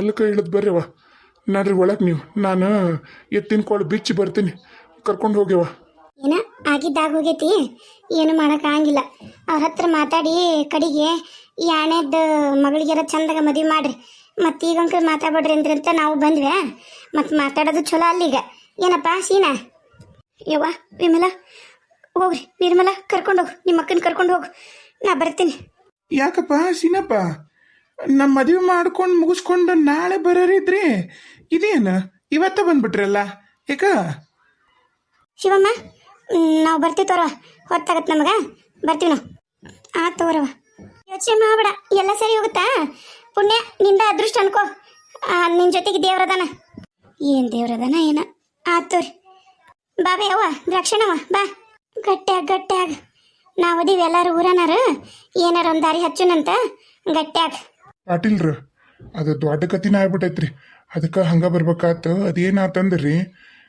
ಮೆಲ್ಲಕ ಇಳಿದು ಬರ್ರಿವ ನಡ್ರಿ ಒಳಗೆ ನೀವು. ನಾನು ಎತ್ತಿನ ಕೋಳು ಬಿಚ್ಚಿ ಬರ್ತೀನಿ. ಕರ್ಕೊಂಡು ಹೋಗ್ಯವ ಏನ? ಆಗಿದ್ದಾಗ ಹೋಗೈತಿ? ಏನು ಮಾಡೋಕ್ಕಾಗಿಲ್ಲ ಅವ್ರ ಹತ್ರ ಮಾತಾಡಿ ಕಡೆಗೆ ಈ ಆಣೆದ ಮಗಳಿಗೆರ ಚಂದಾಗ ಮದುವೆ ಮಾಡ್ರಿ. ಮತ್ತು ಈಗ ಅಂಕಲ್ ಮಾತಾಡ್ಬೇಡ್ರಿ ಅಂದ್ರೆ ಅಂತ ನಾವು ಬಂದ್ವಿ. ಮತ್ತು ಮಾತಾಡೋದು ಚಲೋ ಅಲ್ಲಿಗ. ಏನಪ್ಪ ಸೀನಾ? ಯವ್ವ ವಿಮಲ ಹೋಗ್ರಿ. ನಿರ್ಮಲ ಕರ್ಕೊಂಡು ಹೋಗು. ನಿಮ್ಮ ಅಕ್ಕನ ಕರ್ಕೊಂಡು ಹೋಗು. ನಾ ಬರ್ತೀನಿ. ಯಾಕಪ್ಪ? ಸೀನಪ್ಪ? ನಮ್ಮ ಮದುವೆ ಮಾಡ್ಕೊಂಡು ಮುಗಿಸ್ಕೊಂಡು ನಾಳೆ ಬರೋರಿದ್ರಿ ಇದೇನು? ಇವತ್ತ ಬಂದ್ಬಿಟ್ರಲ್ಲ. ಏಕ? ಶಿವಮ್ಮ, ನಾವು ಬರ್ತೀವಿ ತೋರ ಹೊತ್ತಾಗತ್ತೆ ನಮಗೆ. ಬರ್ತೀವಿ ನಾವು. ಆ, ತೋರವ. ಯೋಚನೆ ಮಾಡಬೇಡ. ಎಲ್ಲ ಸರಿ ಹೋಗುತ್ತಾ? ಪುಣ್ಯ, ನಿಂದ ಅದೃಷ್ಟ ಅನ್ಕೋ. ನಿನ್ನ ಜೊತೆಗೆ ದೇವ್ರದಾನ ಏನು ದೇವ್ರದಾನ ಏನ? ಆತೋರಿ ತೋರಿ. ಬಾ ಬೇ, ಅವ್ವ ದ್ರಾಕ್ಷಣವ ಬಾ. ಗಟ್ಟ್ಯಾಗ ಗಟ್ಟ್ಯಾಗ ನಾವು ಎಲ್ಲರೂ ಊರನಾರ ಏನಾರ ಒಂದು ದಾರಿ ಹಚ್ಚುನಂತ ಗಟ್ಟ್ಯಾಗ ಪಾಟೀಲ್ರ ಅದು ದೊಡ್ಡ ಕತಿನ ಆಗ್ಬಿಟ್ಟೈತ್ರಿ ಅದಕ್ಕೆ ಹಂಗೆ ಬರ್ಬೇಕಾತು ಅದೇನಾತಂದ್ರಿ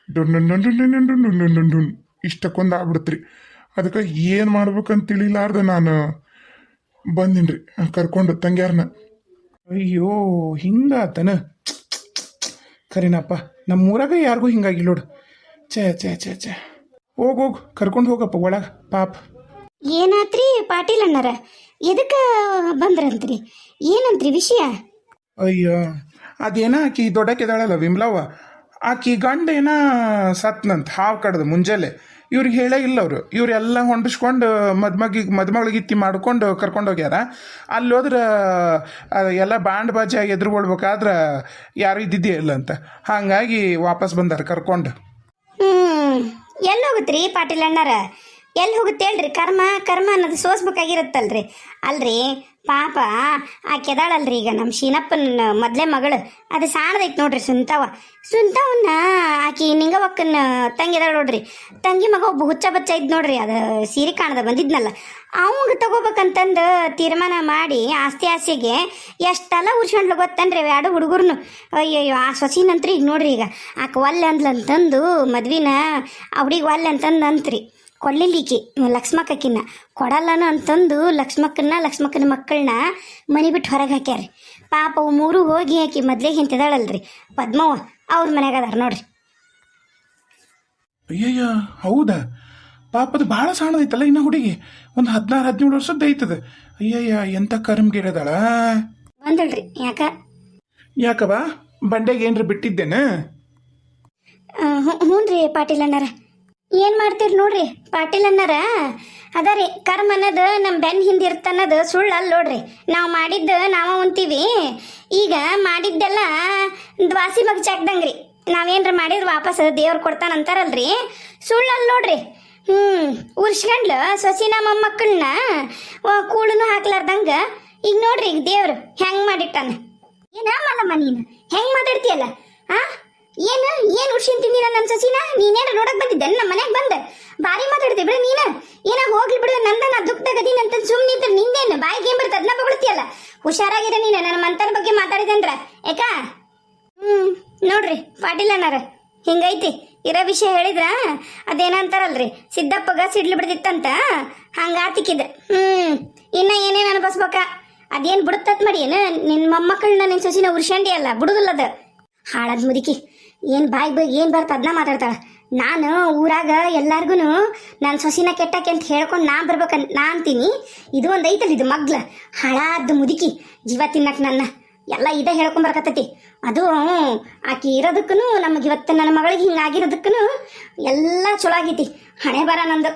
ಡುಂಡು ಡೊಂಡು ಡುಂಡು ಡುಂಡು ಡುಂಡು ಇಷ್ಟಕ್ಕೊಂದು ಆಗ್ಬಿಡ್ತ್ರಿ ಅದಕ್ಕೆ ಏನು ಮಾಡ್ಬೇಕಂತ ತಿಳಿಲಾರ್ದ ನಾನು ಬಂದಿನ್ರಿ ಕರ್ಕೊಂಡು ತಂಗ್ಯಾರನ ಅಯ್ಯೋ ಹಿಂಗಾತನ ಆತನ ನಮ್ಮ ಊರಾಗ ಯಾರಿಗೂ ಹಿಂಗಾಗಿಲ್ಲ ನೋಡು ಛೇ ಛೇ ಛೇ ಛೇ ಹೋಗ್ ಹೋಗು ಕರ್ಕೊಂಡು ಹೋಗಪ್ಪ ಒಳಗೆ ಪಾಪ ಏನಾತ್ರಿ ಪಾಟೀಲ್ ಅಣ್ಣಾರ? ಎದಕ್ಕೆ ಬಂದ್ರಂತ್ರಿ? ಏನಂತ್ರಿ ವಿಷಯ? ಅಯ್ಯೋ ಅದೇನ ಆಕಿ ದೊಡ್ಡಕ್ಕಿದಾಳಲ್ಲ ವಿಮ್ಲವ್ವ ಆಕಿ ಗಂಡ ಏನ ಸತ್ನಂತ ಹಾವು ಕಡ್ದು ಮುಂಜಾನೆ. ಇವ್ರಿಗೆ ಹೇಳೇ ಇಲ್ಲ ಅವರು. ಇವರೆಲ್ಲ ಹೊಂಡಿಸ್ಕೊಂಡು ಮದ್ಮಗಿಗೆ ಮದ್ಮಗಳಿಗಿತ್ತಿ ಮಾಡ್ಕೊಂಡು ಕರ್ಕೊಂಡು ಹೋಗ್ಯಾರ. ಅಲ್ಲಿ ಹೋದ್ರೆ ಎಲ್ಲ ಬಾಂಡ್ ಬಾಜಿ ಎದುರುಗೊಳ್ಬೇಕಾದ್ರೆ ಯಾರು ಇದ್ದಿದ್ದೇ ಇಲ್ಲ ಅಂತ. ಹಾಗಾಗಿ ವಾಪಸ್ ಬಂದಾರ ಕರ್ಕೊಂಡು. ಹ್ಮ್ ಎಲ್ಲಿ ಹೋಗುತ್ರಿ ಪಾಟೀಲ್ ಅಣ್ಣಾರ? ಎಲ್ಲಿ ಹೋಗುತ್ತೆ ಹೇಳ್ರಿ? ಕರ್ಮ ಕರ್ಮ ಅನ್ನೋದು ಸೋಸ್ಬೇಕಾಗಿರುತ್ತಲ್ರಿ. ಅಲ್ರಿ, ಪಾಪ, ಆ ಕೆದಾಳಲ್ರಿ ಈಗ ನಮ್ಮ ಶೀನಪ್ಪನ ಮೊದಲೇ ಮಗಳು. ಅದು ಸಾಣದೈತೆ ನೋಡ್ರಿ ಸುಂತವ. ಸುಂತವನ್ನ ಆಕಿ ನಿಂಗವಕ್ಕನ ತಂಗಿ ಅದಾಳ ನೋಡ್ರಿ. ತಂಗಿ ಮಗ ಒಬ್ಬ ಹುಚ್ಚ ಬಚ್ಚ ಇದ್ ನೋಡ್ರಿ, ಅದು ಸೀರೆ ಕಾಣದ ಬಂದಿದ್ನಲ್ಲ. ಅವಂಗ ತಗೋಬೇಕಂತಂದು ತೀರ್ಮಾನ ಮಾಡಿ ಆಸ್ತಿ ಆಸೆಗೆ ಎಷ್ಟೆಲ್ಲ ಉರ್ಸ್ಕೊಂಡ್ಲು ಗೊತ್ತನ್ರಿ ಎರಡು ಹುಡುಗರ್ನು. ಅಯ್ಯಯ್ಯೋ, ಆ ಸೊಸಿನಂತ್ರಿ ಈಗ ನೋಡ್ರಿ ಈಗ. ಆಕೆ ಒಲ್ಲೆ ಅಂದ್ಲಂತಂದು ಮದ್ವಿನ ಅವ್ರಿಗೆ ಒಲ್ಲೆ ಅಂತಂದು ಅಂತ್ರಿ. ಕೊಡ್ಲಿಲ್ಲಿಕಿ ಲಕ್ಷ್ಮಕ್ಕಿನ್ನ ಕೊಡಲ್ಲನ ಅಂತಂದು ಲಕ್ಷ್ಮಕ್ಕನ್ನ ಲಕ್ಷ್ಮಕ್ಕನ ಮಕ್ಕಳನ್ನ ಮನೆ ಬಿಟ್ಟು ಹೊರಗೆ ಹಾಕ್ಯಾರ ಪಾಪ ಅವು ಮೂರು ಹೋಗಿ ಹಾಕಿ ಮೊದ್ಲೇ ಹಿಂತಿದಾಳಲ್ರಿ. ಪದ್ಮವ್ವ ಅವ್ರ ಮನ್ಯಾಗ ಅದಾರ ನೋಡ್ರಿ. ಅಯ್ಯಯ್ಯ ಹೌದಾ? ಪಾಪದ ಭಾಳ ಸಣ್ಣದೈತಲ್ಲ ಇನ್ನ ಹುಡುಗಿ. ಒಂದು ಹದಿನಾರು ಹದಿನೇಳು ವರ್ಷದ ಐತದ. ಅಯ್ಯಯ್ಯ ಎಂಥ ಕರ್ಮ್ಗಿಡದಾಳ? ಬಂದಳ್ರಿ ಯಾಕ? ಯಾಕವ ಬಂಡೆಗೆ ಏನ್ರ ಬಿಟ್ಟಿದ್ದೇನ? ಹ್ಞೂ ರೀ ಪಾಟೀಲ್ ಅಣ್ಣಾರ. ಏನು ಮಾಡ್ತೀರಿ ನೋಡ್ರಿ? ಪಾಟೀಲ್ ಅನ್ನಾರ? ಅದ ಕರ್ಮ ಅನ್ನೋದು ನಮ್ಮ ಬೆನ್ನ ಹಿಂದೆ ಇರ್ತನ್ನೋದು ಸುಳ್ಳು ಅಲ್ಲ ನೋಡ್ರಿ. ನಾವು ಮಾಡಿದ್ದು ನಾವ ಉಂತೀವಿ ಈಗ ಮಾಡಿದ್ದೆಲ್ಲ ದ್ವಾಸಿ ಮಗ ಚಾಕ್ದಂಗ್ರಿ ನಾವೇನ್ರ ಮಾಡಿದ್ರೆ ವಾಪಸ್ ದೇವ್ರು ಕೊಡ್ತಾನಂತಾರಲ್ರಿ ಸುಳ್ಳು ಅಲ್ಲ ನೋಡ್ರಿ. ಹ್ಞೂ ಉರ್ಸ್ಕೊಂಡ್ಲು ಸೊಸಿನ ಮೊಮ್ಮಕ್ಕಳನ್ನ ಕೂಳನು ಹಾಕ್ಲಾರ್ದಂಗ. ಈಗ ನೋಡ್ರಿ, ಈಗ ದೇವ್ರು ಹೆಂಗ್ ಮಾಡಿಟ್ಟಾನ? ಏನ ಮಲ್ಲಮ್ಮ ನೀನು? ಹೆಂಗ್ ಮಾತಾಡ್ತೀಯಲ್ಲ? ಆ? ಏನು? ಏನ್ ಉಡ್ಸಿಂತೀನಿ ನನ್ನ ಸಸಿನ? ನೀನೇನ ನೋಡಕ್ ಬಂದಿದ್ದೆ? ನಮ್ಮ ಮನೆಗೆ ಬಂದ. ಬಾರಿ ಮಾತಾಡ್ತಿ ಬಿಡು ನೀನ. ಏನ ಹೋಗ್ಲಿ ಬಿಡು. ನಂದ ನಾ ದುಃಖದಾಗ ಅದೀನಿ ಅಂತ ಸುಮ್ಮನೆ ಇದ್ರೆ ನಿಂದೇನು? ಬಾಯಿಗೆ ಏನ್ ಬರ್ತದೆ? ಅದನ್ನ ಬಗೊಳ್ತಿಯಲ್ಲ? ಹುಷಾರಾಗಿರ ನೀನು. ನನ್ನ ಮಂತನ ಬಗ್ಗೆ ಮಾತಾಡಿದೆ ಯಾಕಾ ಹ್ಮ್. ನೋಡ್ರಿ ಪಾಟೀಲ್ ಅಣ್ಣಾರ ಹಿಂಗೈತಿ. ಇರೋ ವಿಷಯ ಹೇಳಿದ್ರ? ಅದೇನಂತಾರಲ್ರಿ? ಸಿದ್ದಪ್ಪಗ ಸಿಡ್ಲು ಬಿಡ್ತಿತ್ತಂತ ಹಂಗಾತಿಕಿದ ಹ್ಮ್. ಇನ್ನ ಏನೇನು ಅನ್ಬಸ್ಬೇಕ ಅದೇನ್ ಬಿಡುತ್ತತ್ ಮಾಡಿ? ಏನ? ನಿನ್ ಮೊಮ್ಮಕ್ಕಳನ್ನ ನಿನ್ ಸೊಸಿನ ಉರ್ಷಂಡಿ ಅಲ್ಲ? ಬಿಡುದಿಲ್ಲದ ಹಾಳದ್ ಮುದುಕಿ. ಏನ್ ಬಾಯ್ ಏನ್ ಬರ್ತ ಅದನ್ನ ಮಾತಾಡ್ತಾಳ. ನಾನು ಊರಾಗ ಎಲ್ಲಾರ್ಗು ನನ್ನ ಸೊಸಿನ ಕೆಟ್ಟಕ್ಕೆ ಅಂತ ಹೇಳ್ಕೊಂಡು ನಾ ಬರ್ಬೇಕಂತ ನಾ ಅಂತೀನಿ. ಇದು ಒಂದು ಐತಲ್ಲ ಇದು ಮಗ್ಲ. ಹಳಾದ್ ಮುದುಕಿ, ಜೀವ ತಿನ್ನಕ್ ನನ್ನ. ಎಲ್ಲ ಇದೇ ಹೇಳ್ಕೊಂಡ್ ಬರ್ಕತ್ತೈತಿ. ಅದು ಆಕಿ ಇರೋದಕ್ಕೂ ನಮಗೆ ಇವತ್ತು ನನ್ನ ಮಗಳಿಗೆ ಹಿಂಗಾಗಿರೋದಕ್ಕೂ ಎಲ್ಲ ಚಲೋ ಆಗೈತಿ. ಹಣೆ ಬರ ನಂದು.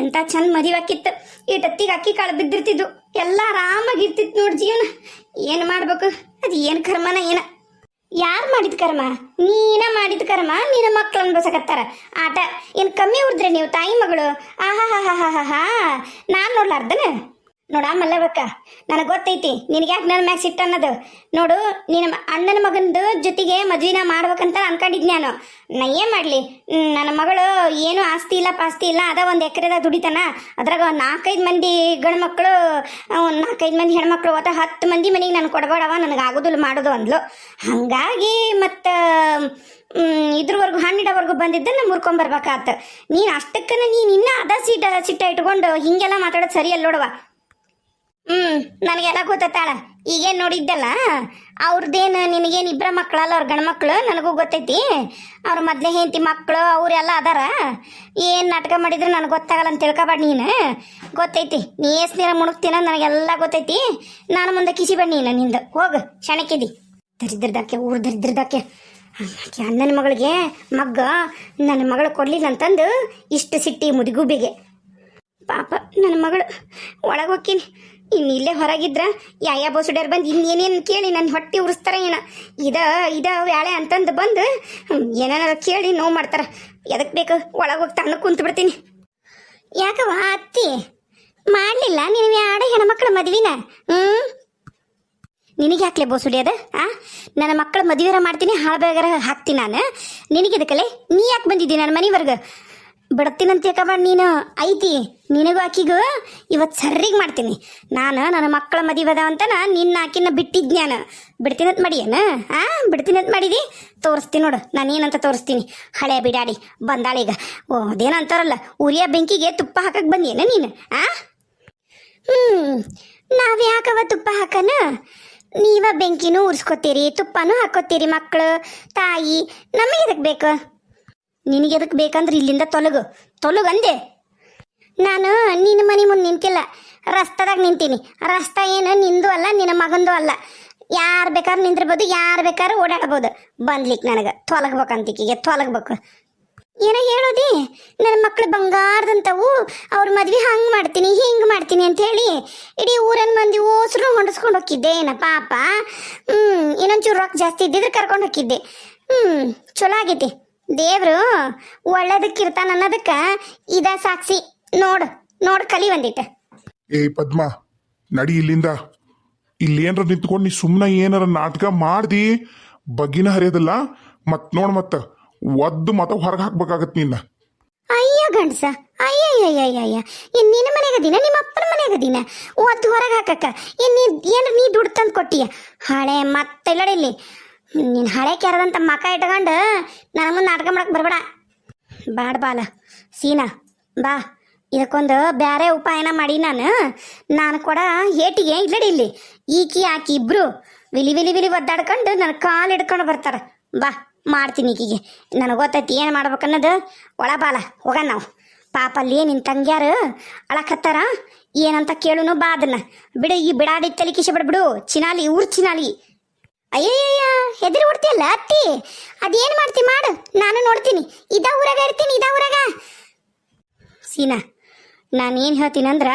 ಎಂತ ಚಂದ ಮದುವೆ ಆಕಿತ್ತು ಇಟ್ಟತ್ತಿಗೆ ಅಕ್ಕಿ ಕಾಳು ಬಿದ್ದಿರ್ತಿದ್ದು ಎಲ್ಲ ಆರಾಮಾಗಿರ್ತಿತ್ತು ನೋಡಿ ಜೀವನ. ಏನು ಮಾಡ್ಬೇಕು? ಅದು ಏನು ಕರ್ಮನ ಏನ? ಯಾರು ಮಾಡಿದ ಕರ್ಮ? ನೀನ ಮಾಡಿದ ಕರ್ಮ, ನಿನ್ನ ಮಕ್ಕಳು ಅನ್ಬಸಕತ್ತಾರ ಆಟ ಏನು ಕಮ್ಮಿ ಉಳಿದ್ರೆ ನೀವು, ತಾಯಿ ಮಗಳು? ಆಹಾ ಹಾ ಹಾ ಹಾ ಹಾ ನಾನು ನೋಡ್ಲಾರ್ದನ ನೋಡ ಮಲ್ಲವಕ್ಕ ನನಗೆ ಗೊತ್ತೈತಿ, ನಿನಗೆ ಯಾಕೆ ನನ್ನ ಮ್ಯಾಗ ಸಿಟ್ಟು ಅನ್ನೋದು. ನೋಡು, ನಿನ್ನ ಅಣ್ಣನ ಮಗನದು ಜೊತೆಗೆ ಮದುವೆನ ಮಾಡ್ಬೇಕಂತ ಅನ್ಕೊಂಡಿದ್ ನಾನು. ನಾ ಏನು ಮಾಡಲಿ? ನನ್ನ ಮಗಳು ಏನು ಆಸ್ತಿ ಇಲ್ಲ, ಪಾಸ್ತಿ ಇಲ್ಲ, ಅದ ಒಂದು ಎಕರೆದಾಗ ದುಡಿತಾನ. ಅದ್ರಾಗ ನಾಲ್ಕೈದು ಮಂದಿ ಗಂಡು ಮಕ್ಕಳು ಒಂದು ನಾಲ್ಕೈದು ಮಂದಿ ಹೆಣ್ಮಕ್ಳು, ಒಟ್ಟು ಹತ್ತು ಮಂದಿ ಮನೆಗೆ ನಾನು ಕೊಡಬೇಡವ, ನನಗೆ ಆಗೋದಿಲ್ಲ ಮಾಡೋದು ಅಂದ್ಲು. ಹಾಗಾಗಿ ಮತ್ತು ಇದ್ರವರೆಗೂ, ಹಣ್ಣಿಡವರೆಗೂ ಬಂದಿದ್ದನ್ನು ಮುರ್ಕೊಂಬರ್ಬೇಕಾತ ನೀನು ಅಷ್ಟಕ್ಕನ ನೀನು ಇನ್ನೂ ಅದ ಸೀಟ, ಸಿಟ್ಟ ಇಟ್ಕೊಂಡು ಹಿಂಗೆಲ್ಲ ಮಾತಾಡೋದು ಸರಿಯಲ್ಲ ನೋಡವ ಹ್ಮ್, ನನಗೆಲ್ಲ ಗೊತ್ತಾಳ ಈಗೇನ್ ನೋಡಿದ್ದಲ್ಲ ಅವ್ರದ್ದೇನು ನಿನಗೇನು ಇಬ್ಬರ ಮಕ್ಕಳಲ್ಲ ಅವ್ರ ಗಂಡ ಮಕ್ಕಳು ನನಗೂ ಗೊತ್ತೈತಿ. ಅವ್ರ ಮೊದ್ಲೇ ಹೆಂಡತಿ ಮಕ್ಕಳು ಅವರೆಲ್ಲ ಅದಾರ. ಏನು ನಾಟಕ ಮಾಡಿದ್ರು ನನಗೆ ಗೊತ್ತಾಗಲ್ಲ ಅಂತ ತಿಳ್ಕೊಬೇಡ ನೀನು. ಗೊತ್ತೈತಿ, ನೀ ಏಸ್ ನೀರ ಮುಣುಗ್ತೀನ ನನಗೆಲ್ಲ ಗೊತ್ತೈತಿ. ನಾನು ಮುಂದೆ ಕಿಸಿ ಬಣ್ಣ ನೀನು ನಿಂದು. ಹೋಗು ಶಣಕ್ಕಿದಿ ದರಿದ್ರದಕ್ಕೆ, ಊರು ದರಿದ್ರದಕ್ಕೆ. ಅಣ್ಣನ ಮಗಳಿಗೆ ಮಗ್ಗ ನನ್ನ ಮಗಳು ಕೊಡ್ಲಿಲ್ಲ ಅಂತಂದು ಇಷ್ಟು ಸಿಟ್ಟಿ ಮುದಿಗುಬಿಗೆ. ಪಾಪ ನನ್ನ ಮಗಳು ಒಳಗೆ ಇನ್ನು ಇಲ್ಲೇ ಹೊರಗಿದ್ರ ಯಾಯ ಬೋಸುಡ್ಯಾರ ಬಂದು ಇನ್ನೇನೇನು ಕೇಳಿ ನನ್ನ ಹೊಟ್ಟೆ ಉರಿಸ್ತಾರ ಏನ? ಇದ ಇದ ವ್ಯಾಳೆ ಅಂತಂದು ಬಂದು ಏನಾರ ಕೇಳಿ ನೋವು ಮಾಡ್ತಾರ. ಎದಕ್ಕೆ ಬೇಕು? ಒಳಗೆ ಹೋಗಿ ತಣ್ಣ ಕುಂತು ಬಿಡ್ತೀನಿ. ಯಾಕವ್ವ ಅತ್ತಿ? ಮಾಡಲಿಲ್ಲ ನೀವು ಯಾಡ ಹೆಣ್ಮಕ್ಳ ಮದ್ವಿನ? ಹ್ಞೂ ನಿನಗೆ ಹಾಕ್ಲೆ ಬೋಸುಡಿಯದ, ಆ? ನನ್ನ ಮಕ್ಕಳ ಮದುವೆರ ಮಾಡ್ತೀನಿ ಹಾಳ್ಬೇಗಾರ ಹಾಕ್ತೀನಿ ನಾನು. ನಿನಗಿದಕ್ಕಲೆ ನೀ ಯಾಕೆ ಬಂದಿದ್ದೀನಿ ನನ್ನ ಮನೆವರ್ಗ? ಬಿಡ್ತೀನಂತ ಯಾಕಬೇಡ ನೀನು ಐತಿ. ನಿನಗೂ ಆಕಿಗೂ ಇವತ್ತು ಸರ್ರಿಗೆ ಮಾಡ್ತೀನಿ. ನಾನು ನನ್ನ ಮಕ್ಕಳ ಮದುವೆ ಅಂತ ನಾನು ನಿನ್ನ ಆಕಿನ ಬಿಟ್ಟಿದ್ನ್ಯಾನ. ಬಿಡ್ತೀನಂತ ಮಾಡಿಯೇನ? ಆ, ಬಿಡ್ತೀನಂತ ಮಾಡಿದಿ? ತೋರಿಸ್ತೀನಿ ನೋಡು, ನಾನು ಏನಂತ ತೋರಿಸ್ತೀನಿ. ಹಳೆ ಬಿಡಾಡಿ ಬಂದಾಳೀಗ ಓ ಅದೇನಂತಾರಲ್ಲ ಉರಿಯ ಬೆಂಕಿಗೆ ತುಪ್ಪ ಹಾಕಕ್ಕೆ ಬಂದಿಯೇನ ನೀನು? ಆ? ಹ್ಞೂ ನಾವ್ ಯಾಕವ ತುಪ್ಪ ಹಾಕನ? ನೀವ ಬೆಂಕಿನೂ ಉರ್ಸ್ಕೊತೀರಿ, ತುಪ್ಪನೂ ಹಾಕೋತೀರಿ ಮಕ್ಕಳು ತಾಯಿ, ನಮಗೆ ಇದಕ್ಕೆ ಬೇಕು? ನಿನಗೆ ಎದಕ್ಕೆ ಬೇಕಂದ್ರೆ ಇಲ್ಲಿಂದ ತೊಲಗು. ತೊಲಗು ಅಂದೆ. ನಾನು ನಿನ್ನ ಮನೆ ಮುಂದೆ ನಿಂತಿಲ್ಲ. ರಸ್ತಾದಾಗ ನಿಂತೀನಿ. ರಸ್ತಾ ಏನು ನಿಂದು ಅಲ್ಲ, ನಿನ್ನ ಮಗಂದು ಅಲ್ಲ. ಯಾರು ಬೇಕಾದ್ರೂ ನಿಂತಿರ್ಬೋದು ಯಾರು ಬೇಕಾದ್ರೂ ಓಡಾಡ್ಬೋದು. ಬಂದ್ಲಿಕ್ಕೆ ನನಗೆ ತೊಲಗ್ಬೇಕಂತಿಕ್ಕಿಗೆ, ತೊಲಗ್ಬೇಕು. ಏನೋ ಹೇಳೋದಿ? ನನ್ನ ಮಕ್ಳು ಬಂಗಾರದಂತವು, ಅವ್ರ ಮದ್ವೆ ಹಂಗೆ ಮಾಡ್ತೀನಿ, ಹಿಂಗೆ ಮಾಡ್ತೀನಿ ಅಂತ ಹೇಳಿ ಇಡೀ ಊರನ್ನು ಮಂದಿ ಓಸ್ರು ಹೊಂಡಿಸ್ಕೊಂಡು ಹೋಗಿದ್ದೆ ಏನ ಪಾಪ? ಹ್ಞೂ ಇನ್ನೊಂಚೂರು ರೊಕ್ಕ ಜಾಸ್ತಿ ಇದ್ದಿದ್ರೆ ಕರ್ಕೊಂಡು ಹೋಗಿದ್ದೆ ಹ್ಞೂ ಚಲೋ ಆಗೈತಿ. ದೇವ್ರು ಒಳ್ಳೇದಕ್ಕಿರ್ತಾನ ಅನ್ನೋದಕ್ಕ ಇದ ಸಾಕ್ಷಿ ನೋಡು ನೋಡ್ ಕಲಿ ಒಂದಿಟ್ಟು ಏ ಪದ್ಮ ನಡಿ ಇಲ್ಲಿಂದ. ಇಲ್ಲೇನ್ರ ನಿಂತ್ಕೊಂಡು ನೀ ಸುಮ್ಮನೆ ಏನಾರ ನಾಟಕ ಮಾಡ್ದಿ? ಬಗ್ಗಿನ ಹರಿಯೋದಲ್ಲ. ಮತ್ ನೋಡ್ ಮತ್ತ ಒದ್ದು ಮತ ಹೊರಗೆ ಹಾಕ್ಬೇಕಾಗತ್ ನಿನ್ನ. ಅಯ್ಯ ಗಂಡ್ಸ ಅಯ್ಯಯ್ಯಯ್ಯಯ್ಯ ನಿನ್ನ ಮನೆಗ ದಿನ ನಿಮ್ಮ ಅಪ್ಪನ ಮನೆಗ ದಿನ ಒದ್ದು ಹೊರಗೆ ಹಾಕಕ್ಕ. ಏನ್ ನೀ ಏನ್ರ ನೀ ದುಡ್ಡು ತಂದು ಕೊಟ್ಟಿಯ? ಹಳೆ ಮತ್ತೆಲ್ಲಡಿಲ್ಲಿ ನೀನ್ ಹಳೆ ಕೆರದಂತ ಮಕ ಇಟ್ಕೊಂಡು ನನ್ನ ಮುಂದೆ ನಾಟಕ ಮಾಡಕ್ ಬರ್ಬೇಡ. ಬಾಡ್ ಬಾಲ. ಸೀನಾ, ಬಾ. ಇದಕ್ಕೊಂದು ಬೇರೆ ಉಪಾಯನ ಮಾಡಿ ನಾನು. ನಾನು ಕೂಡ ಏಟಿಗೆ ಇಲ್ಲಡಿ ಇಲ್ಲಿ. ಈಕಿ, ಆಕಿ ಇಬ್ರು ವಿಲಿ ವಿಲಿ ವಿಲಿ ಒದ್ದಾಡ್ಕೊಂಡು ನನ್ನ ಕಾಲು ಹಿಡ್ಕೊಂಡು ಬರ್ತಾರೆ. ಬಾ, ಮಾಡ್ತೀನಿ ಈಕಿಗೆ. ನನಗೆ ಗೊತ್ತೈತಿ ಏನು ಮಾಡ್ಬೇಕನ್ನೋದು. ಒಳ ಬಾಲ, ಹೋಗೋಣ ನಾವು. ಪಾಪ ಅಲ್ಲಿ ನಿನ್ನ ತಂಗ್ಯಾರು ಅಳಕತ್ತಾರ? ಏನಂತ ಕೇಳುನು ಬಾ ಅದನ್ನ. ಬಿಡು, ಈ ಬಿಡಾಡಿ ತಲೆ ಕಿಶ ಬಿಡು ಚಿನಾಲಿ, ಊರ್ ಚಿನಾಲಿ. ಅಯ್ಯಯ್ಯ ಹೆದರಿ ಓಡ್ತಿಯಲ್ಲ ಅತ್ತಿ ಅದೇನು ಮಾಡ್ತಿ ಮಾಡು ನಾನು ನೋಡ್ತೀನಿ ಇದ ಊರಾಗ ಇರ್ತೀನಿ ಇದ ಊರಾಗ ಸೀನಾ ನಾನು ಏನು ಹೇಳ್ತೀನಂದ್ರ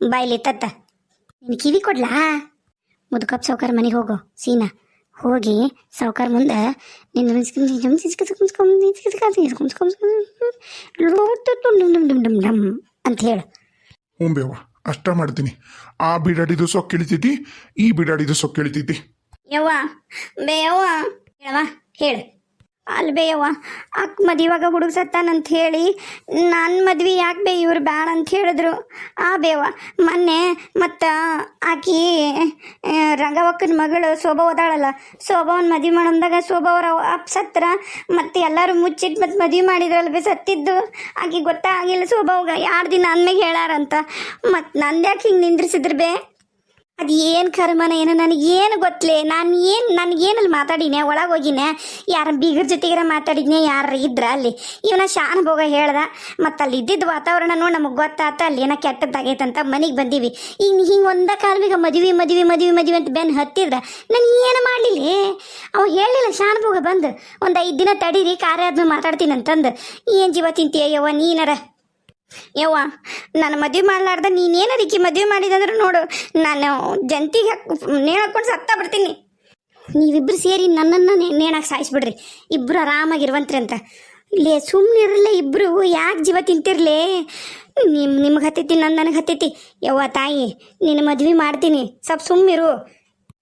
ಬಾಯ್ಲಿ ತತ್ತ ನಿನ್ ಕಿವಿ ಕೊಡ್ಲಾ ಮುದುಕಪ್ಪ ಸಾವುಕಾರ ಮನೆಗೆ ಹೋಗು ಸೀನಾ ಹೋಗಿ ಸಾವುಕಾರ ಮುಂದೆ ನಿನ್ನ ಅಂತ ಹೇಳು ಹ್ಞೂ ಬೇವ ಅಷ್ಟ ಮಾಡ್ತೀನಿ ಆ ಬಿಡಾಡಿದು ಸೊಕ್ಕಿಳಿತೈತಿ ಈ ಬಿಡಾಡಿದು ಸೊಕ್ಕ ಇಳಿತೈತಿ ಯವ್ವ, ಬೇಯವ್ವ, ಹೇಳವ್ವ, ಹೇಳು. ಅಲ್ಲಿ ಬೇಯವ್ವ ಅಕ್ಕ ಮದಿವಾಗ ಹುಡುಗ ಸತ್ತಾನಂತ ಹೇಳಿ ನನ್ನ ಮದ್ವೆ ಯಾಕೆ ಬೇ ಇವ್ರು ಬ್ಯಾಡ ಅಂತ ಹೇಳಿದ್ರು. ಆ ಬೇವ ಮೊನ್ನೆ ಮತ್ತು ಆಕಿ ರಂಗವಕ್ಕನ ಮಗಳು ಶೋಭಾ ಓದಾಳಲ್ಲ, ಶೋಭಾವನ್ ಮದ್ವೆ ಮಾಡಂದಾಗ ಶೋಭಾ ಅವ್ರ ಅಪ್ಪ ಸತ್ರ ಮತ್ತು ಎಲ್ಲರೂ ಮುಚ್ಚಿಟ್ಟು ಮತ್ತು ಮದ್ವೆ ಮಾಡಿದ್ರಲ್ಲ ಬೇ ಸತ್ತಿದ್ದು. ಆಕಿ ಗೊತ್ತಾಗಿಲ್ಲ ಶೋಭಾವ್ಗ, ಯಾರು ದಿನ ಅಂದ್ಮೇಲೆ ಹೇಳಾರಂತ. ಮತ್ತು ನಂದ್ಯಾಕೆ ಹಿಂಗೆ ನಿಂದ್ರಿಸಿದ್ರು ಬೇ? ಅದು ಏನು ಕರ್ಮನ ಏನೋ ನನಗೇನು ಗೊತ್ತಲೇ ನಾನು ಏನು ನನಗೇನಲ್ಲಿ ಮಾತಾಡಿನೆ ಒಳಗೆ ಹೋಗಿನೆ ಯಾರ ಬೀಗರ ಜೊತೆಗಿರ ಮಾತಾಡಿದ್ನೆ? ಯಾರು ಇದ್ರ ಅಲ್ಲಿ? ಇವನ ಶಾನ ಭೋಗ ಹೇಳ್ದ ಮತ್ತು ಅಲ್ಲಿ ಇದ್ದಿದ್ದ ವಾತಾವರಣ ನೋಡಿ ನಮಗೆ ಗೊತ್ತಾತ ಅಲ್ಲಿ ಏನೋ ಕೆಟ್ಟದ್ದಾಗೈತಂತ ಮನೆಗೆ ಬಂದೀವಿ. ಈಗ ಹಿಂಗೆ ಒಂದ ಕಾಲ್ಮಿಗೆ ಮದುವೆ ಮದುವೆ ಮದುವೆ ಮದುವೆ ಅಂತ ಬೆನ್ನು ಹತ್ತಿದ್ರ, ನಾನು ಏನು ಮಾಡಲಿಲ್ಲ? ಅವ ಹೇಳಲಿಲ್ಲ ಶಾನ ಭೋಗ ಬಂದು, ಒಂದು ಐದು ದಿನ ತಡೀರಿ, ಕಾರ್ಯ ಆದ್ಮೇಲೆ ಮಾತಾಡ್ತೀನಿ ಅಂತಂದು ಏನು ಜೀವ ತಿಂತೀಯ ಯವ್ವ ನೀನರ? ಯವ್ವ, ನಾನು ಮದುವೆ ಮಾಡ್ಲಾರ್ದ ನೀನೇನು ಅದಕ್ಕೆ ಮದುವೆ ಮಾಡಿದಂದ್ರೆ ನೋಡು, ನಾನು ಜಂತಿಗೆ ನೇಣು ನೇಣಾಕೊಂಡು ಸತ್ತಾ ಬಿಡ್ತೀನಿ. ನೀವಿಬ್ರು ಸೇರಿ ನನ್ನನ್ನು ನೇಣಾಕ್ ಸಾಯಿಸ್ಬಿಡ್ರಿ. ಇಬ್ರು ಆರಾಮಾಗಿರುವಂತ್ರಿ ಅಂತ. ಲೇ ಸುಮ್ಮನಿರಲ್ಲ ಇಬ್ಬರು ಯಾಕೆ ಜೀವ ತಿಂತಿರ್ಲೇ? ನಿಮ್ಮ ನಿಮ್ಗೆ ಹತ್ತೈತಿ ನನ್ನ ನನಗೆ ಹತ್ತೈತಿ. ಯವ್ವ ತಾಯಿ ನಿನ್ನ ಮದ್ವೆ ಮಾಡ್ತೀನಿ. ಸ್ವಲ್ಪ ಸುಮ್ಮಿರು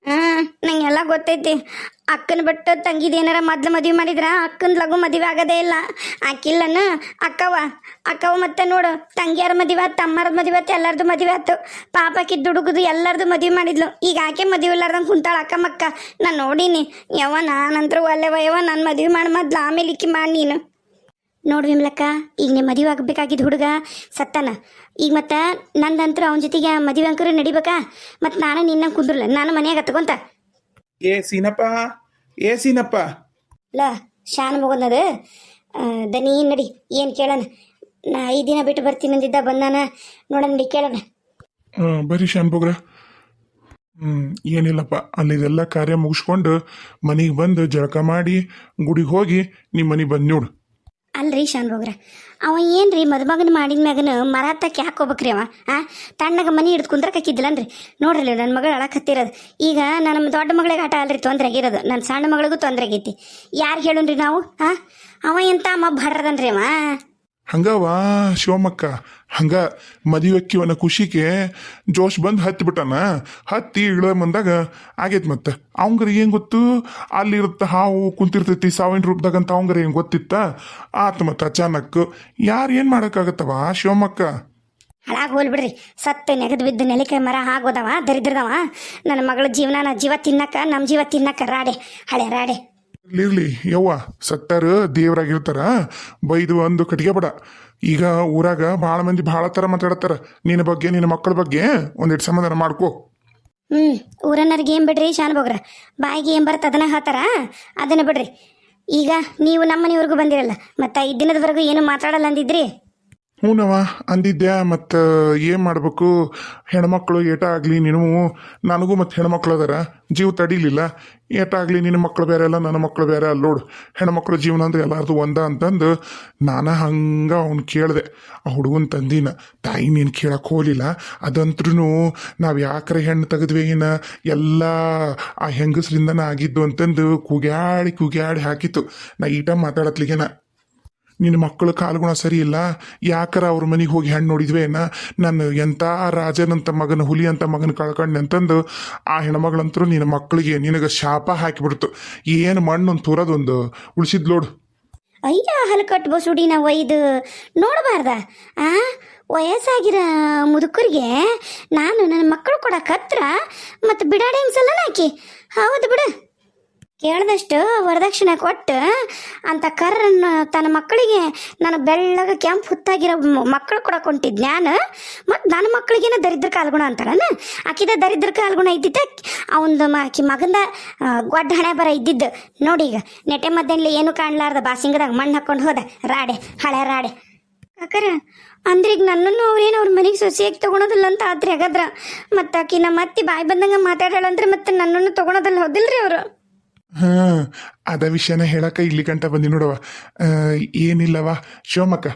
ಹಾಂ ನಂಗೆಲ್ಲ ಗೊತ್ತೈತಿ. ಅಕ್ಕನ ಬಿಟ್ಟು ತಂಗಿದ ಏನಾರ ಮೊದ್ಲು ಮದುವೆ ಮಾಡಿದ್ರ? ಅಕ್ಕನ ಲಘು ಮದುವೆ ಆಗೋದೇ ಇಲ್ಲ. ಆಕಿಲ್ಲನ ಅಕ್ಕವ ಅಕ್ಕವ ಮತ್ತೆ ನೋಡು, ತಂಗಿಯರ ಮದುವೆ ಆತು, ತಮ್ಮರ ಮದುವೆ ಆತು, ಎಲ್ಲರದು ಮದುವೆ ಆತು. ಪಾಪಕ್ಕೆ ದುಡುಗುದು ಎಲ್ಲರದು ಮದುವೆ ಮಾಡಿದ್ಲು. ಈಗ ಆಕೆ ಮದುವೆ ಇಲ್ಲಾರ್ದಂಗೆ ಕುಂತಾಳ ಅಕ್ಕ ಮಕ್ಕ ನಾನು ನೋಡೀನಿ. ಯವ್ವ, ನಾನಂತರೂ ಒಲ್ಲೆವ ಯವ್ವ, ನಾನು ಮದುವೆ ಮಾಡಿ ಮೊದ್ಲು, ಆಮೇಲೆ ಇಕ್ಕಿ ಮಾಡಿ ನೀನು. ನೋಡು ವಿಮಲಕ್ಕ ಈಗ ನಿಮ್ಮ ಮದುವೆ ಆಗಬೇಕಾಗಿದ್ದ ಹುಡುಗ ಸತ್ತಾನ. ಈಗ ಮತ್ತು ನಂದಂತರೂ ಅವನ ಜೊತೆಗೆ ಮದುವೆ ಅಂಕರು ನಡಿಬೇಕಾ? ಮತ್ತು ನಾನು ನಿನ್ನ ಕುಂದ್ರಲ್ಲ ನಾನು ಮನೆಯಾಗ ತಗೊಂತ ಏ ಸೀನಪ್ಪ ಏ ಸೀನಪ್ಪ. ಲ ಶಾನ್ ಮಗನದು ದನಿ ನಡಿ ಏನು ಕೇಳನ ನಾ ಐದು ದಿನ ಬಿಟ್ಟು ಬರ್ತೀನಿ ಅಂದಿದ್ದ ಬಂದಾನ. ನೋಡೋಣ ನಡಿ ಕೇಳೋಣ. ಬರೀ ಶಾನ್ ಶಾನ್ಭೋಗ್ರ ಹ್ಞೂ ಏನಿಲ್ಲಪ್ಪ ಅಲ್ಲಿದೆಲ್ಲ ಕಾರ್ಯ ಮುಗಿಸ್ಕೊಂಡು ಮನೆಗೆ ಬಂದು ಜಳಕ ಮಾಡಿ ಗುಡಿಗೆ ಹೋಗಿ ನಿಮ್ಮ ಮನೆಗೆ ಬಂದು ನೋಡು. ಅಲ್ರಿ ಶಾನ್ಭೋಗ್ರ ಅವ ಏನು ರೀ ಮದುಮಗನ ಮಾಡಿದ ಮ್ಯಾಗನ ಮರ ಹತ್ತಕ್ಕೆ ಯಾಕೆ ಹೋಗ್ಬೇಕ್ರಿ ಅವ? ಆ? ತಣ್ಣಗ ಮನಿ ಹಿಡ್ದು ಕುಂದ್ರಕ್ಕಿದ್ದಿಲ್ಲನ್ರಿ ನೋಡ್ರಲ್ಲ ನೋಡ್ರಿ ನನ್ನ ಮಗಳು ಅಳಕತ್ತಿರೋದು ಈಗ ನನ್ನ ದೊಡ್ಡ ಮಗಳಿಗೆ ಆಟ ಅಲ್ರಿ ತೊಂದರೆ ಆಗಿರೋದು ನನ್ನ ಸಣ್ಣ ಮಗಳಿಗೂ ತೊಂದರೆ ಆಗೈತಿ ಯಾರು ಹೇಳುನ್ರಿ ನಾವು? ಆ? ಅವ ಎಂತ ಅಮ್ಮ ಬಡ್ರದನ್ರಿ ಅವ? ಹಂಗವಾ ಶಿವಮಕ್ಕ ಹಂಗ ಮದುವೆಕ್ಕಿವನ ಖುಷಿಗೆ ಜೋಶ್ ಬಂದು ಹತ್ತಿ ಬಿಟ್ಟಾನ ಹತ್ತಿ ಇಳ ಬಂದಾಗ ಆಗೈತ್ ಮತ್ತೆ. ಅವಂಗರ ಏನ್ ಗೊತ್ತು? ಅಲ್ಲಿರುತ್ತ ಹಾವು ಕುಂತಿರ್ತೈತಿ ಸಾವಿನ ರೂಪದಾಗ ಅಂತ ಅವಂಗರ ಏನ್ ಗೊತ್ತಿತ್ತ? ಆತ ಮತ್ತೆ ಅಚಾನಕ್ ಯಾರು ಏನ್ ಮಾಡಕ್ಕಾಗತ್ತವ ಶಿವಮಕ್ಕ ಹೋಲ್ ಹೋಲ್ಬಿಡ್ರಿ ಸತ್ತು ನೆಗದು ಬಿದ್ದು ನೆಲಿಕೆ ಮರ ಆಗೋದವ ದರಿದ್ರದವ. ನನ್ನ ಮಗಳ ಜೀವನ ಜೀವ ತಿನ್ನಕ ನಮ್ಮ ಜೀವ ತಿನ್ನಕ ರಾಡೆ ಹಳೆ ರಾಡೆ. ಇರ್ಲಿ ಯವ್ವ ಸತ್ತಾರ ದೇವ್ರಾಗಿರ್ತಾರ ಬೈದು ಒಂದು ಕಟ್ಟಿಗೆ ಬಡ. ಈಗ ಊರಾಗ ಭಾಳ ಮಂದಿ ಭಾಳ ಥರ ಮಾತಾಡತ್ತಾರ. ನಿನ್ನ ಬಗ್ಗೆ, ನಿನ್ನ ಮಕ್ಕಳ ಬಗ್ಗೆ ಒಂದಿಟ್ಟು ಸಮಾಧಾನ ಮಾಡ್ಕೋ. ಹ್ಞೂ ಊರನ್ನರಿಗೆ ಏನು ಬಿಡ್ರಿ ಶಾನ್ಭೋಗ್ರ ಬಾಯಿಗೆ ಏನು ಬರುತ್ತೆ ಅದನ್ನ ಹಾತಾರ? ಅದನ್ನ ಬಿಡ್ರಿ. ಈಗ ನೀವು ನಮ್ಮ ಬಂದಿರಲ್ಲ, ಮತ್ತು ಐದು ದಿನದವರೆಗೂ ಏನು ಮಾತಾಡಲ್ಲ ಅಂದಿದ್ರಿ? ಹ್ಞೂನವ ಅಂದಿದ್ದೆ ಮತ್ತು, ಏನು ಮಾಡಬೇಕು? ಹೆಣ್ಮಕ್ಳು ಏಟ ಆಗಲಿ ನೀನು, ನನಗೂ ಮತ್ತು ಹೆಣ್ಮಕ್ಳು ಅದಾರ, ಜೀವ ತಡಿಲಿಲ್ಲ. ಏಟ ಆಗಲಿ ನಿನ್ನ ಮಕ್ಕಳು ಬೇರೆ ಅಲ್ಲ, ನನ್ನ ಮಕ್ಕಳು ಬೇರೆ ಅಲ್ಲೋಡ್ ಹೆಣ್ಮಕ್ಳು ಜೀವನ ಅಂದ್ರೆ ಎಲ್ಲಾರ್ದು ಒಂದ ಅಂತಂದು ನಾನು ಹಂಗೆ ಅವ್ನು ಕೇಳಿದೆ. ಆ ಹುಡುಗನ ತಂದಿನ, ತಾಯಿ ನೀನು ಕೇಳಕ್ಕೆ ಹೋಗಲಿಲ್ಲ. ಅದಂತ್ರೂ ನಾವು ಯಾಕ್ರೆ ಹೆಣ್ಣು ತೆಗೆದ್ವಿ ಏನ ಎಲ್ಲ ಆ ಹೆಂಗಸರಿಂದನ ಆಗಿದ್ದು ಅಂತಂದು ಕುಗ್ಯಾಡಿ ಕೂಗ್ಯಾಡಿ ಹಾಕಿತ್ತು. ನಾ ಈಟ ಮಾತಾಡತ್ಲಿಗೆನ ನಿನ್ನ ಮಕ್ಕಳು ಕಾಲ್ಗುಣ ಸರಿ ಇಲ್ಲ ಯಾಕರ ಅವ್ರ ಮನೆಗೆ ಹೋಗಿ ಹೆಣ್ಣು ನೋಡಿದ್ವೇನ ನಾನು ಎಂಥ ರಾಜನಂತ ಮಗನ ಹುಲಿ ಅಂತ ಮಗನ ಕಳ್ಕೊಂಡೆ ಅಂತಂದು ಆ ಹೆಣ್ಮಗಳಂತರೂ ನಿನ್ನ ಮಕ್ಕಳಿಗೆ ನಿನಗೆ ಶಾಪ ಹಾಕಿಬಿಡ್ತು. ಏನು ಮಣ್ಣು ತೋರೋದೊಂದು? ಉಳಿಸಿದ್ಲೋಡು ಅಯ್ಯ ಹಲಕಟ್ಟು ಬಸುಡಿ ನಾವು ಒಯ್ದು ನೋಡಬಾರ್ದ. ಆ, ವಯಸ್ಸಾಗಿರ ಮುದುಕರಿಗೆ ನಾನು ನನ್ನ ಮಕ್ಕಳು ಹತ್ರ ಮತ್ತು ಬಿಡಾಡಿ ಆಕಿ? ಹೌದು ಬಿಡು. ಕೇಳ್ದಷ್ಟು ವರದಕ್ಷಿಣೆ ಕೊಟ್ಟು ಅಂತ ಕರ್ರನ್ನು ತನ್ನ ಮಕ್ಕಳಿಗೆ ನಾನು ಬೆಳ್ಳಗ ಕೆಂಪು ಹುತ್ತಾಗಿರೋ ಮಕ್ಕಳು ಕೊಡಕ್ಕೆ ಹೊಂಟಿದ್ ನಾನು ಮತ್ತು ನನ್ನ ಮಕ್ಕಳಿಗೇನ ದರಿದ್ರ ಕಾಲ್ಗುಣ ಅಂತಾರನ ಆಕಿದ ದರಿದ್ರ ಕಾಲ್ಗುಣ ಇದ್ದಿದ್ದ ಅವನದು ಆಕಿ ಮಗಂದ ಗೊಡ್ಡ ಹಣೆ ಬರ ಇದ್ದಿದ್ದು. ನೋಡಿ ಈಗ ನೆಟೆ ಮದ್ದೆನ್ಲಿ ಏನು ಕಾಣ್ಲಾರ್ದ? ಬಾಸಿಂಗದಾಗ ಮಣ್ಣು ಹಾಕ್ಕೊಂಡು ಹೋದ. ರಾಡೆ, ಹಳೆ ರಾಡೆ. ಅಕ್ಕರ ಅಂದ್ರೆ ಈಗ ನನ್ನನ್ನು ಅವ್ರೇನು ಅವ್ರ ಮನೆಗೆ ಸೊಸೆಯಾಗಿ ತಗೊಳೋದಿಲ್ಲ ಅಂತ ಆದ್ರೆ ಹಾಗಾದ್ರ ಮತ್ತು ಆಕಿ ನಮ್ಮ ಅತ್ತಿ ಬಾಯಿ ಬಂದಂಗೆ ಮಾತಾಡೋಳಂದ್ರೆ ಮತ್ತೆ ನನ್ನನ್ನು ತಗೊಳೋದಿಲ್ಲ, ಹೌದಿಲ್ರಿ ಅವರು? ಹಾಂ, ಅದ ವಿಷಯನ ಹೇಳಕ್ಕ ಇಲ್ಲಿ ಗಂಟ ಬಂದಿ ನೋಡವ ಏನಿಲ್ಲವ ಶಿವಮಕ್ಕ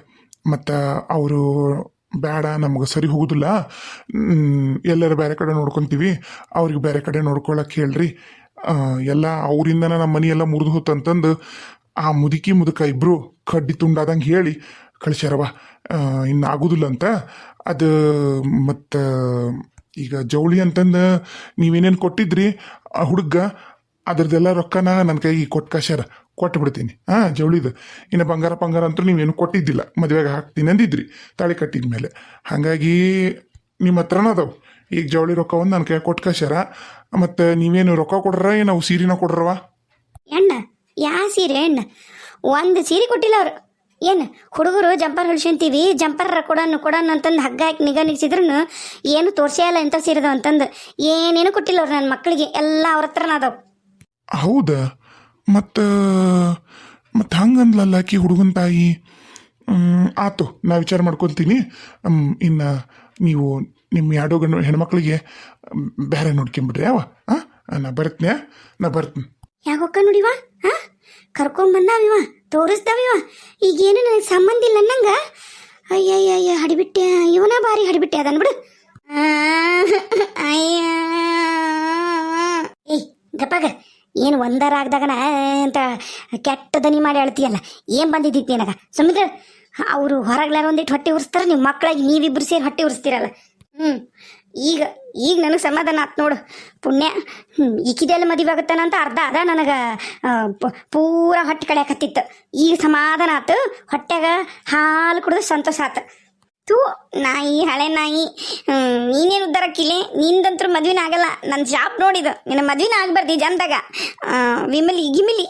ಮತ್ತ ಅವರು ಬೇಡ ನಮ್ಗೆ ಸರಿ ಹೋಗುದಿಲ್ಲ. ಎಲ್ಲರ ಬೇರೆ ಕಡೆ ನೋಡ್ಕೊಂತೀವಿ. ಅವ್ರಿಗೆ ಬೇರೆ ಕಡೆ ನೋಡ್ಕೊಳಕ್ಕೆ ಹೇಳ್ರಿ. ಎಲ್ಲ ಅವರಿಂದನ ನಮ್ಮ ಮನೆಯೆಲ್ಲ ಮುರಿದು ಹೋತಂತಂದು ಆ ಮುದುಕಿ ಮುದುಕ ಇಬ್ರು ಕಡ್ಡಿ ತುಂಡಾದಂಗೆ ಹೇಳಿ ಕಳಿಸ್ಯಾರವ ಇನ್ನು ಆಗುದಿಲ್ಲ ಅಂತ. ಅದು ಮತ್ತು ಈಗ ಜವಳಿ ಅಂತಂದು ನೀವೇನೇನು ಕೊಟ್ಟಿದ್ರಿ? ಆ ಹುಡುಗ ಅದ್ರದ್ದೆಲ್ಲ ರೊಕ್ಕನ ನನ್ನ ಕೈಗೆ ಕೊಟ್ಟು ಕಾಶಾರ ಕೊಟ್ಟು ಬಿಡ್ತೀನಿ. ಹಾಂ, ಜವಳಿದು. ಇನ್ನು ಬಂಗಾರ ಬಂಗಾರ ಅಂತೂ ನೀವೇನು ಕೊಟ್ಟಿದ್ದಿಲ್ಲ. ಮದುವೆಗೆ ಹಾಕ್ತೀನಿ ಅಂದಿದ್ರಿ, ತಾಳಿ ಕಟ್ಟಿದ ಮೇಲೆ. ಹಾಗಾಗಿ ನಿಮ್ಮ ಹತ್ರನ ಅದಾವು. ಈಗ ಜವಳಿ ರೊಕ್ಕವನ್ನು ನನ್ನ ಕೈ ಕೊಟ್ಟು ಕಾಶಾರ ಮತ್ತು ನೀವೇನು ರೊಕ್ಕ ಕೊಡ್ರ ಏನು ಅವು ಸೀರೆನ ಕೊಡ್ರವ? ಎಣ್ಣ, ಯಾ ಸೀರೆ ಎಣ್ಣ? ಒಂದು ಸೀರೆ ಕೊಟ್ಟಿಲ್ಲ ಅವರು. ಏನು, ಹುಡುಗರು ಜಂಪರ್ ಹೊಲ್ಸ್ಕೊಂತೀವಿ, ಜಂಪರ್ ಕೊಡೋಣ ಕೊಡೋಣ ಅಂತಂದು ಹಗ್ಗ ಹಾಕಿ ನಿಗಾ ನಿಗ್ಸಿದ್ರು ಏನು ತೋರಿಸೇ ಇಲ್ಲ ಎಂಥ ಸೀರೆದವ ಅಂತಂದು. ಏನೇನು ಕೊಟ್ಟಿಲ್ಲ ಅವ್ರು ನನ್ನ ಮಕ್ಕಳಿಗೆ, ಎಲ್ಲ ಅವ್ರ ಹತ್ರನ ಅದಾವು. ಹೌದಾ. ಮತ್ತು ಮತ್ತು ಹಂಗಂದ್ಲಲ್ಲ ಆಕಿ ಹುಡುಗನ ತಾಯಿ? ಆತು ನಾ ವಿಚಾರ ಮಾಡ್ಕೊತೀನಿ. ಇನ್ನು ನೀವು ನಿಮ್ಮ ಎರಡೂ ಗಂಡು ಹೆಣ್ಮಕ್ಳಿಗೆ ಬೇರೆ ನೋಡ್ಕೊಂಬಿಡ್ರಿ ಯಾವ ಹಾಂ? ನಾ ಬರ್ತೇನೆ ನಾ ಬರ್ತೀನಿ. ಯಾವಕ್ಕ ನೋಡಿವ ಹಾ? ಕರ್ಕೊಂಬಂದಾವಿವ ಈಗ ಈಗೇನು ನನಗೆ ಸಂಬಂಧ ಇಲ್ಲ ಅನ್ನಂಗ? ಅಯ್ಯಯ್ಯ ಹಡಿಬಿಟ್ಟೆ ಇವನ ಬಾರಿ ಹಡಿಬಿಟ್ಟೆ ಅದನ್ ಬಿಡು. ಏಯ್ ಗಪ್ಪಗ ಏನು ಒಂದರ ಆಗ್ದಾಗನ ಅಂತ ಕೆಟ್ಟ ದನಿ ಮಾಡಿ ಅಳ್ತೀಯಲ್ಲ, ಏನು ಬಂದಿದ್ದಿತ್ತು ನಿನಗ? ಸುಮಿತ್ರ, ಅವರು ಹೊರಗ್ಲಾರ ಒಂದಿಟ್ಟು ಹೊಟ್ಟೆ ಉರಿಸ್ತಾರೆ ನೀವು ಮಕ್ಕಳಾಗಿ ನೀವಿಬ್ರು ಸೇರಿ ಹೊಟ್ಟೆ ಉರಿಸ್ತೀರಲ್ಲ. ಹ್ಞೂ ಈಗ ಈಗ ನನಗೆ ಸಮಾಧಾನ ಆತ್ ನೋಡು. ಪುಣ್ಯ ಹ್ಞೂ ಈಕಿದೆಲ್ಲ ಮದುವೆ ಆಗುತ್ತಾನಂತ ಅರ್ಧ ಅದ ನನಗೆ ಪೂರ ಹೊಟ್ಟೆ ಕಳೆಯಕತ್ತಿತ್ತು. ಈಗ ಸಮಾಧಾನ ಆತು ಹೊಟ್ಟೆಗ ಹಾಲು ಕುಡಿದು ಸಂತೋಷ ಆತು. ತೂ ನಾಯಿ, ಹಳೆ ನಾಯಿ ನೀನೇನು ಉದ್ದಾರಕ್ಕಿಲೆ? ನಿಂದಂತ್ರ ಮದ್ವಿನ ಆಗಲ್ಲ. ನನ್ನ ಜಾಬ್ ನೋಡಿದ ನಿನ್ನ ಮದ್ವಿನ ಆಗ್ಬಾರ್ದು ಈ ಜನದಾಗ. ವಿಮಲಿ, ಗಿಮಿಲಿ.